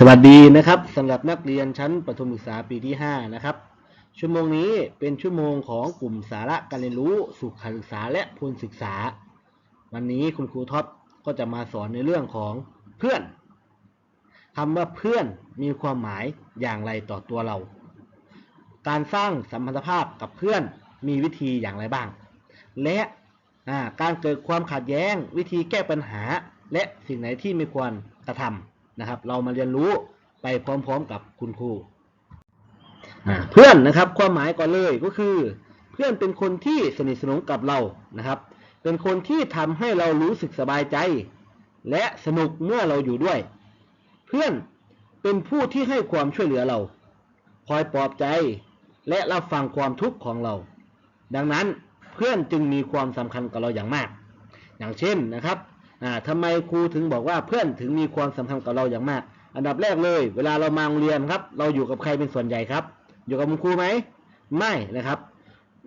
สวัสดีนะครับสำหรับนักเรียนชั้นประถมศึกษาปีที่ 5 นะครับ ชั่วโมงนี้เป็นชั่วโมงของกลุ่มสาระการเรียนรู้สุขศึกษาและพลศึกษา วันนี้คุณครูท็อปก็จะมาสอนในเรื่องของเพื่อนคำว่าเพื่อนมีความหมายอย่างไรต่อตัวเรา การสร้างสัมพันธภาพกับเพื่อนมีวิธีอย่างไรบ้าง และการเกิดความขัดแย้งวิธีแก้ปัญหา และสิ่งไหนที่ไม่ควรกระทำ นะครับ เรามาเรียนรู้ไปพร้อม ๆ กับคุณครูอ่าเพื่อนนะครับ ความหมายก่อนเลยก็คือ เพื่อนเป็นคนที่สนิทสนมกับเรานะครับ เป็นคนที่ทำให้เรารู้สึกสบายใจ และสนุกเมื่อเราอยู่ด้วย เพื่อนเป็นผู้ที่ให้ความช่วยเหลือเรา คอยปลอบใจ และรับฟังความทุกข์ของเรา ดังนั้นเพื่อนจึงมีความสำคัญกับเราอย่างมาก อย่างเช่นนะครับ อ่าทำไมครูถึงบอกว่าเพื่อนถึงมีความสำคัญกับเราอย่างมาก อันดับแรกเลย เวลาเรามาโรงเรียนครับ เราอยู่กับใครเป็นส่วนใหญ่ครับ อยู่กับคุณครูไหมไม่นะครับ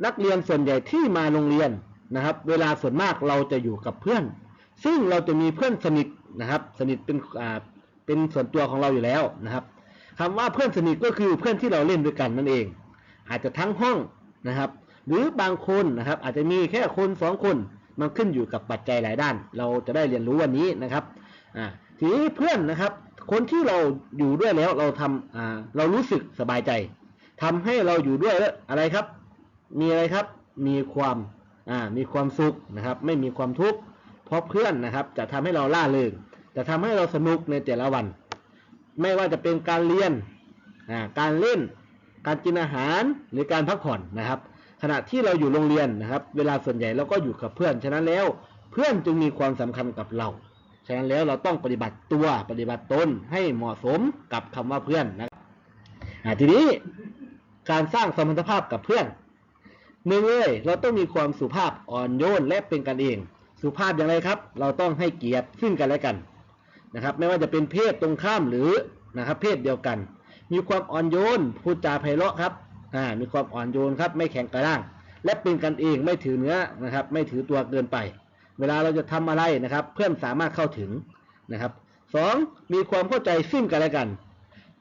นักเรียนส่วนใหญ่ที่มาโรงเรียนนะครับ เวลาส่วนมากเราจะอยู่กับเพื่อน ซึ่งเราจะมีเพื่อนสนิทนะครับ สนิทเป็นอ่าเป็นส่วนตัวของเราอยู่แล้วนะครับคำว่าเพื่อนสนิทก็คือเพื่อนที่เราเล่นด้วยกันนั่นเอง อาจจะทั้งห้องนะครับ หรือบางคนนะครับ อาจจะมีแค่คนสองคน มันขึ้นอยู่กับปัจจัยหลายด้าน เราจะได้เรียนรู้วันนี้นะครับอ่าทีนี้เพื่อนนะครับ คนที่เราอยู่ด้วยแล้วเราทำอ่าเรารู้สึกสบายใจทำให้เราอยู่ด้วยแล้วอะไรครับ มีอะไรครับ มีความอ่ามีความสุขนะครับ ไม่มีความทุกข์เพราะเพื่อนนะครับ จะทำให้เราล่าเริงจะทำให้เราสนุกในแต่ละวัน ไม่ว่าจะเป็นการเรียนอ่าการเล่น การกินอาหารหรือการพักผ่อนนะครับ ขณะที่เราอยู่โรงเรียนนะครับ เวลาส่วนใหญ่เราก็อยู่กับเพื่อน ฉะนั้นแล้วเพื่อนจึงมีความสำคัญกับเรา ฉะนั้นแล้วเราต้องปฏิบัติตัวปฏิบัติตนให้เหมาะสมกับคำว่าเพื่อนนะครับทีนี้การสร้างสมรรถภาพกับเพื่อนหนึ่งเลยเราต้องมีความสุภาพอ่อนโยนและเป็นกันเอง สุภาพอย่างไรครับ เราต้องให้เกียรติซึ่งกันและกันนะครับ ไม่ว่าจะเป็นเพศตรงข้ามหรือนะครับ เพศเดียวกัน มีความอ่อนโยนพูดจาไพเราะครับ มีความอ่อนโยนครับไม่แข็งกระด้าง และเป็นกันเองไม่ถือเนื้อนะครับ ไม่ถือตัวเกินไป เวลาเราจะทำอะไรนะครับ เพื่อนสามารถเข้าถึงนะครับสองมีความเข้าใจซึ่งกันและกัน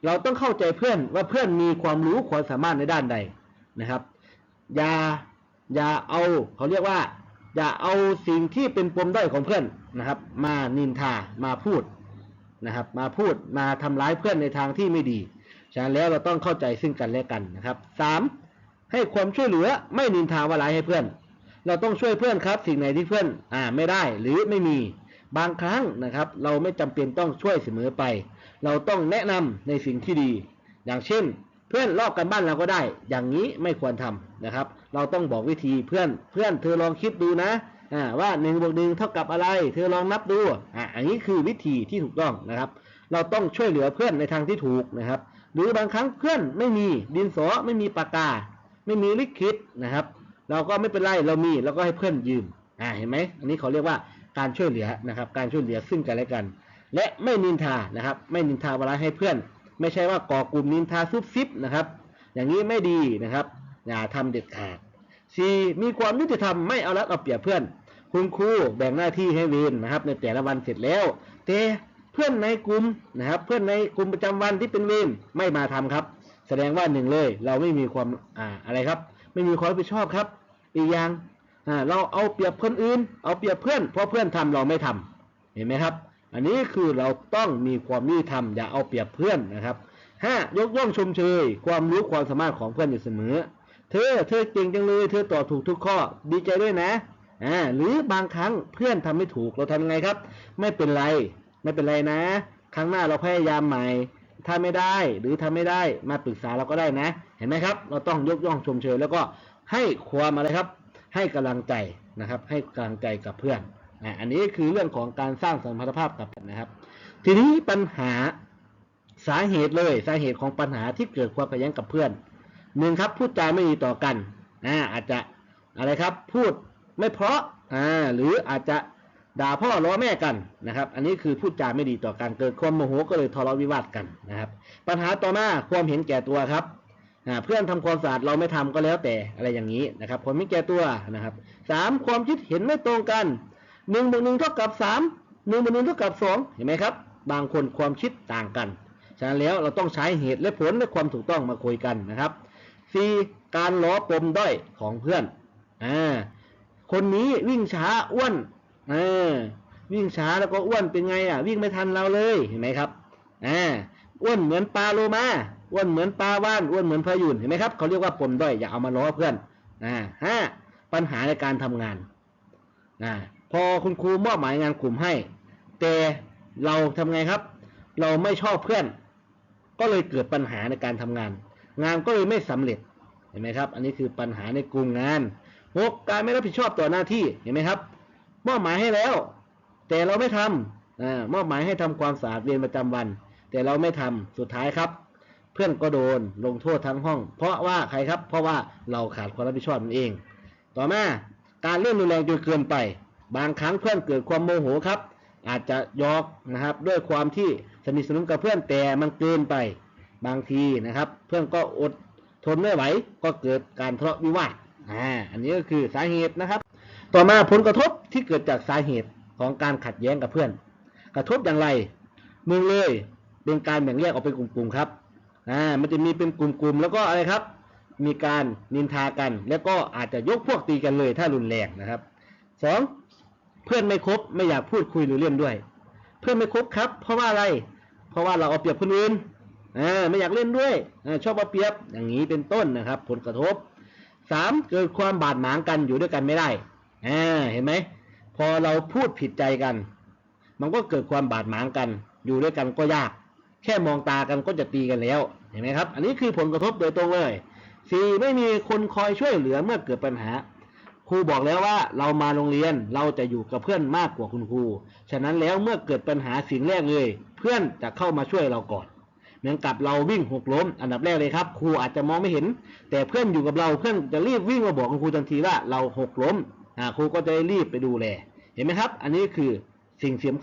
เราต้องเข้าใจเพื่อนว่าเพื่อนมีความรู้ความสามารถในด้านใดนะครับ อย่าอย่าเอาเขาเรียกว่า อย่าเอาสิ่งที่เป็นปมด้อยของเพื่อนนะครับ มานินทามาพูดนะครับ มาพูดมาทำร้ายเพื่อนในทางที่ไม่ดี ฉะนั้นแล้วเราต้องเข้าใจซึ่งกันและกันนะครับสามให้ความช่วยเหลือไม่นินทาว่าร้ายให้เพื่อน เราต้องช่วยเพื่อนครับ สิ่งไหนที่เพื่อนอ่าไม่ได้หรือไม่มีบางครั้งนะครับ เราไม่จำเป็นต้องช่วยเสมอไป เราต้องแนะนำในสิ่งที่ดี อย่างเช่น เพื่อนลอกกันบ้านเราก็ได้ อย่างนี้ไม่ควรทำนะครับ เราต้องบอกวิธีเพื่อนเพื่อนเธอลองคิดดูนะอ่าว่าหนึ่งบวกหนึ่งเท่ากับอะไร เธอลองนับดูอ่าอันนี้คือวิธีที่ถูกต้องนะครับ เราต้องช่วยเหลือเพื่อนในทางที่ถูกนะครับ รือบางครั้งเพื่อนไม่มีดินสอไม่มีปากกา ไม่มีลิขิตนะครับ เราก็ไม่เป็นไรเรามีเราก็ให้เพื่อนยืมอ่าเห็นไหมอันนี้เขาเรียกว่าการช่วยเหลือนะครับ การช่วยเหลือซึ่งกันและกัน และไม่นินทานะครับ ไม่นินทาเวลาให้เพื่อน ไม่ใช่ว่าก่อกลุ่มนินทาซุบซิบนะครับ อย่างนี้ไม่ดีนะครับอย่าทำเด็ดขาดสี่มีความยุติธรรมไม่เอารัดเอาเปรียบเพื่อน คุณครูแบ่งหน้าที่ให้เวรนะครับ ในแต่ละวันเสร็จแล้ว แต่ เพื่อนในกลุ่มนะครับ เพื่อนในกลุ่มประจำวันที่เป็นเวรไม่มาทำครับ แสดงว่าหนึ่งเลย เราไม่มีความอ่าอะไรครับ ไม่มีความรับผิดชอบครับ อีกอย่างอ่าเราเอาเปรียบคนอื่น เอาเปรียบเพื่อนเพราะเพื่อนทำเราไม่ทำเห็นไหมครับ อันนี้คือเราต้องมีความยุติธรรมอย่าเอาเปรียบเพื่อนนะครับห้ายกย่องชมเชย ความรู้ความสามารถของเพื่อนอยู่เสมอ เธอเธอเก่งจังเลยเธอตอบถูกทุกข้อดีใจด้วยนะอ่าหรือบางครั้งเพื่อนทำไม่ถูกเราทำยังไงครับ ไม่เป็นไร ไม่เป็นไรนะ ครั้งหน้าเราพยายามใหม่ ถ้าไม่ได้หรือทำไม่ได้มาปรึกษาเราก็ได้นะ เห็นไหมครับ เราต้องยกย่องชมเชยแล้วก็ให้ความอะไรครับ ให้กำลังใจนะครับ ให้กำลังใจกับเพื่อนอ่าอันนี้คือเรื่องของการสร้างสัมพันธภาพกับนนะครับ ทีนี้ปัญหาสาเหตุเลยสาเหตุของปัญหาที่เกิดความขัดแย้งกับเพื่อนหนึ่งครับพูดจาไม่ดีต่อกันอ่าอาจจะอะไรครับพูดไม่เพราะอ่าหรืออาจจะ ด่าพ่อล้อแม่กันนะครับ อันนี้คือพูดจาไม่ดีต่อกันเกิดความโมโหก็เลยทะเลาะวิวาทกันนะครับ ปัญหาต่อมาความเห็นแก่ตัวครับเพื่อนทำความสะอาดเราไม่ทำก็แล้วแต่อะไรอย่างนี้นะครับความเห็นแก่ตัวนะครับสามความคิดเห็นไม่ตรงกันหนึ่งบวกหนึ่งเท่ากับสามหนึ่งบวกหนึ่งเท่ากับสองเห็นไหมครับ บางคนความคิดต่างกันฉะนั้นแล้วเราต้องใช้เหตุและผลและความถูกต้องมาคุยกันนะครับ 4. การล้อปมด้อยของเพื่อนอ่าคนนี้วิ่งช้าอ้วน เออวิ่งช้าแล้วก็อ้วนเป็นไงอะ วิ่งไม่ทันเราเลยเห็นไหมครับอ่าอ้วนเหมือนปลาโลมาอ้วนเหมือนปลาว่านอ้วนเหมือนพายุนเห็นไหมครับเขาเรียกว่าปมด้อยอย่าเอามาล้อเพื่อนอ่าห้าปัญหาในการทำงานอ่าพอคุณครูมอบหมายงานกลุ่มให้ แต่เราทำไงครับ เราไม่ชอบเพื่อน ก็เลยเกิดปัญหาในการทำงาน งานก็เลยไม่สำเร็จเห็นไหมครับ อันนี้คือปัญหาในกลุ่มงานหกการไม่รับผิดชอบต่อหน้าที่เห็นไหมครับ มอบหมายให้แล้ว แต่เราไม่ทำอามอบหมายให้ทำความสะอาดเรียนประจำวัน แต่เราไม่ทำสุดท้ายครับ เพื่อนก็โดนลงโทษทั้งห้อง เพราะว่าใครครับ เพราะว่าเราขาดความรับผิดชอบนั่นเอง ต่อมาการเล่นรุนแรงจนเกินไป บางครั้งเพื่อนเกิดความโมโหครับ อาจจะยอกนะครับ ด้วยความที่สนิทสนมกับเพื่อนแต่มันเกินไป บางทีนะครับ เพื่อนก็อดทนไม่ไหว ก็เกิดการทะเลาะวิวาทอ่าอันนี้ก็คือสาเหตุนะครับ ต่อมาผลกระทบที่เกิดจากสาเหตุของการขัดแย้งกับเพื่อน กระทบอย่างไรหนึ่งเลยเป็นการแบ่งแยกออกเป็นกลุ่มๆครับอ่ามันจะมีเป็นกลุ่มๆแล้วก็อะไรครับ มีการนินทากัน แล้วก็อาจจะยกพวกตีกันเลยถ้ารุนแรงนะครับสองเพื่อนไม่คบไม่อยากพูดคุยหรือเล่นด้วย เพื่อนไม่คบครับ เพราะว่าอะไร เพราะว่าเราเอาเปรียบคนอื่นอ่าไม่อยากเล่นด้วยอาชอบเอาเปรียบอย่างนี้เป็นต้นนะครับ ผลกระทบสามเกิดความบาดหมางกันอยู่ด้วยกันไม่ได้ อ่าเห็นไหมพอเราพูดผิดใจกัน มันก็เกิดความบาดหมางกัน อยู่ด้วยกันก็ยาก แค่มองตากันก็จะตีกันแล้วเห็นไหมครับ อันนี้คือผลกระทบโดยตรงเลยสี่ไม่มีคนคอยช่วยเหลือเมื่อเกิดปัญหาครูบอกแล้วว่าเรามาโรงเรียนเราจะอยู่กับเพื่อนมากกว่าคุณครู ฉะนั้นแล้วเมื่อเกิดปัญหาสิ่งแรกเลย เพื่อนจะเข้ามาช่วยเราก่อน เหมือนกับเราวิ่งหกล้ม อันดับแรกเลยครับ ครูอาจจะมองไม่เห็น แต่เพื่อนอยู่กับเราเพื่อนจะรีบวิ่งมาบอกคุณครูทันทีว่าเราหกล้ม ครูก็จะได้รีบไปดูแล เห็นไหมครับ อันนี้คือสิ่งเสียม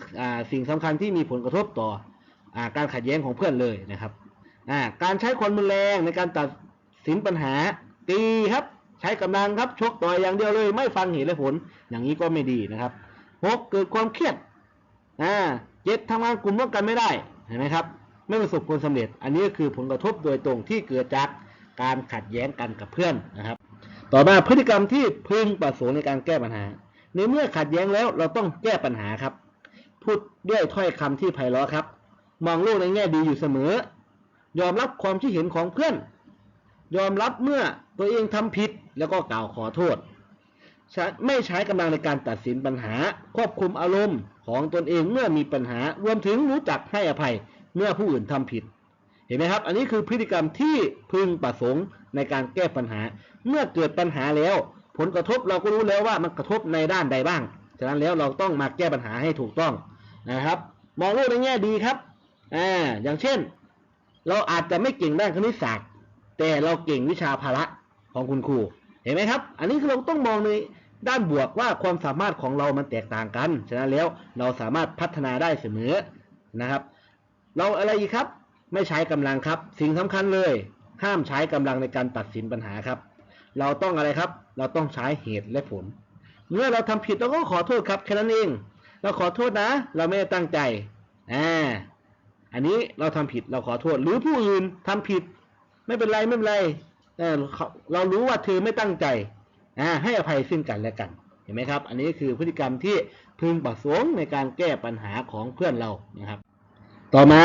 สิ่งสำคัญที่มีผลกระทบต่ออการขัดแย้งของเพื่อนเลยนะครับ การใช้ความรุนแรงในการตัดสินปัญหาตีครับ ใช้กำลังครับชกต่อยอย่างเดียวเลยไม่ฟังเหตุและผลอย่างนี้ก็ไม่ดีนะครับหกเกิดความเครียดอ่าเจ็ดทำงานกลุ่มร่วมกันไม่ได้เห็นไหมครับ ไม่ประสบผลสำเร็จ อันนี้ก็คือผลกระทบโดยตรงที่เกิดจากการขัดแย้งกันกับเพื่อนนะครับ ต่อมาพฤติกรรมที่พึงประสงค์ในการแก้ปัญหา ในเมื่อขัดแย้งแล้วเราต้องแก้ปัญหาครับ พูดด้วยถ้อยคำที่ไพเราะครับ มองโลกในแง่ดีอยู่เสมอ ยอมรับความคิดเห็นของเพื่อน ยอมรับเมื่อตัวเองทำผิดแล้วก็กล่าวขอโทษ ไม่ใช้กำลังในการตัดสินปัญหา ควบคุมอารมณ์ของตนเองเมื่อมีปัญหารวมถึงรู้จักให้อภัยเมื่อผู้อื่นทำผิด เห็นไหมครับ อันนี้คือพฤติกรรมที่พึงประสงค์ในการแก้ปัญหา เมื่อเกิดปัญหาแล้ว ผลกระทบเราก็รู้แล้วว่ามันกระทบในด้านใดบ้าง ฉะนั้นแล้วเราต้องมาแก้ปัญหาให้ถูกต้องนะครับ มองโลกในแง่ดีครับอ่าอย่างเช่น เราอาจจะไม่เก่งด้านคณิตศาสตร์ แต่เราเก่งวิชาพละของคุณครู เห็นไหมครับ อันนี้คือเราต้องมองในด้านบวกว่าความสามารถของเรามันแตกต่างกัน ฉะนั้นแล้วเราสามารถพัฒนาได้เสมอนะครับ เราอะไรอีกครับ ไม่ใช้กำลังครับ สิ่งสำคัญเลย ห้ามใช้กำลังในการตัดสินปัญหาครับ เราต้องอะไรครับ เราต้องใช้เหตุและผล เมื่อเราทำผิดเราก็ขอโทษครับแค่นั้นเอง เราขอโทษนะ เราไม่ได้ตั้งใจอ่าอันนี้เราทำผิดเราขอโทษ หรือผู้อื่นทำผิด ไม่เป็นไรไม่เป็นไรเออเขาเรารู้ว่าเธอไม่ตั้งใจอ่าให้อภัยซึ่งกันและกันเห็นไหมครับ อันนี้คือพฤติกรรมที่พึงประสงค์ในการแก้ปัญหาของเพื่อนเรานะครับ ต่อมา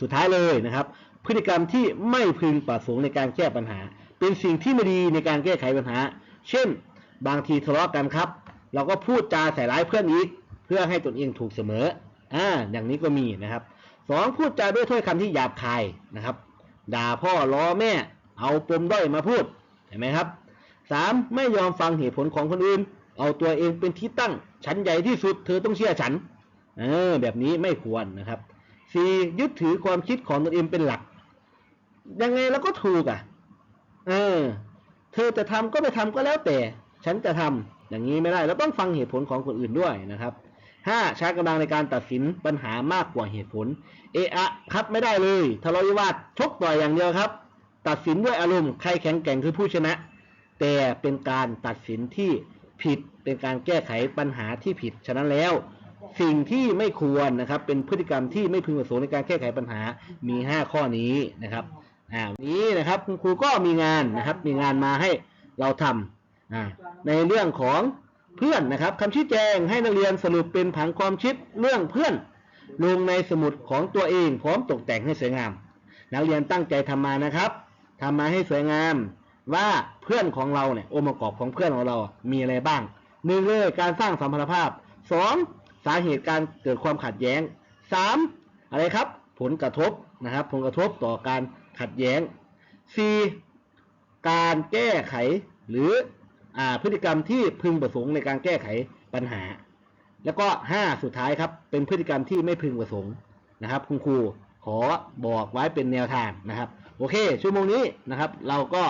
สุดท้ายเลยนะครับ พฤติกรรมที่ไม่พึงประสงค์ในการแก้ปัญหา เป็นสิ่งที่ไม่ดีในการแก้ไขปัญหา เช่น บางทีทะเลาะกันครับ เราก็พูดจาใส่ร้ายเพื่อนอีก เพื่อให้ตนเองถูกเสมออ่าอย่างนี้ก็มีนะครับสองพูดจาด้วยถ้อยคำที่หยาบคายนะครับ ด่าพ่อล้อแม่ เอาปมด้อยมาพูดเห็นไหมครับสามไม่ยอมฟังเหตุผลของคนอื่น เอาตัวเองเป็นที่ตั้ง ฉันใหญ่ที่สุด เธอต้องเชื่อฉันเออแบบนี้ไม่ควรนะครับสี่ยึดถือความคิดของตนเองเป็นหลัก ยังไงแล้วก็ถูกอะ เออ เธอจะทำก็ไปทำก็แล้วแต่ ฉันจะทำอย่างนี้ไม่ได้เราต้องฟังเหตุผลของคนอื่นด้วยนะครับห้าใช้กำลังในการตัดสินปัญหามากกว่าเหตุผล เอะอะครับไม่ได้เลยทะเลาะวิวาทชกต่อยอย่างเดียวครับ ตัดสินด้วยอารมณ์ใครแข็งแกร่งคือผู้ชนะ แต่เป็นการตัดสินที่ผิดเป็นการแก้ไขปัญหาที่ผิดฉะนั้นแล้วสิ่งที่ไม่ควรนะครับเป็นพฤติกรรมที่ไม่พึงประสงค์ในการแก้ไขปัญหามี 5 ข้อนี้นะครับ อ่านี้นะครับคุณครูก็มีงานนะครับ มีงานมาให้เราทำอ่าในเรื่องของเพื่อนนะครับคำชี้แจงให้นักเรียนสรุปเป็นผังความคิดเรื่องเพื่อน ลงในสมุดของตัวเองพร้อมตกแต่งให้สวยงาม นักเรียนตั้งใจทำมานะครับทำมาให้สวยงามว่าเพื่อนของเราเนี่ยองค์ประกอบของเพื่อนของเราอะมีอะไรบ้างหนึ่งเลยการสร้างสัมพันธภาพสองสาเหตุการเกิดความขัดแย้งสามอะไรครับ ผลกระทบนะครับ ผลกระทบต่อการ ขัดแย้งสี่การแก้ไขหรืออพฤติกรรมที่พึงประสงค์ในการแก้ไขปัญหา แล้วก็ 5 สุดท้ายครับ เป็นพฤติกรรมที่ไม่พึงประสงค์นะครับ คุณครูขอบอกไว้เป็นแนวทางนะครับ โอเค ชั่วโมงนี้นะครับ เราก็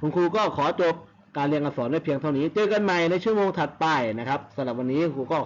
คุณครูก็ขอจบการเรียนการสอนไว้เพียงเท่านี้ เจอกันใหม่ในชั่วโมงถัดไปนะครับสำหรับวันนี้คุณครูก็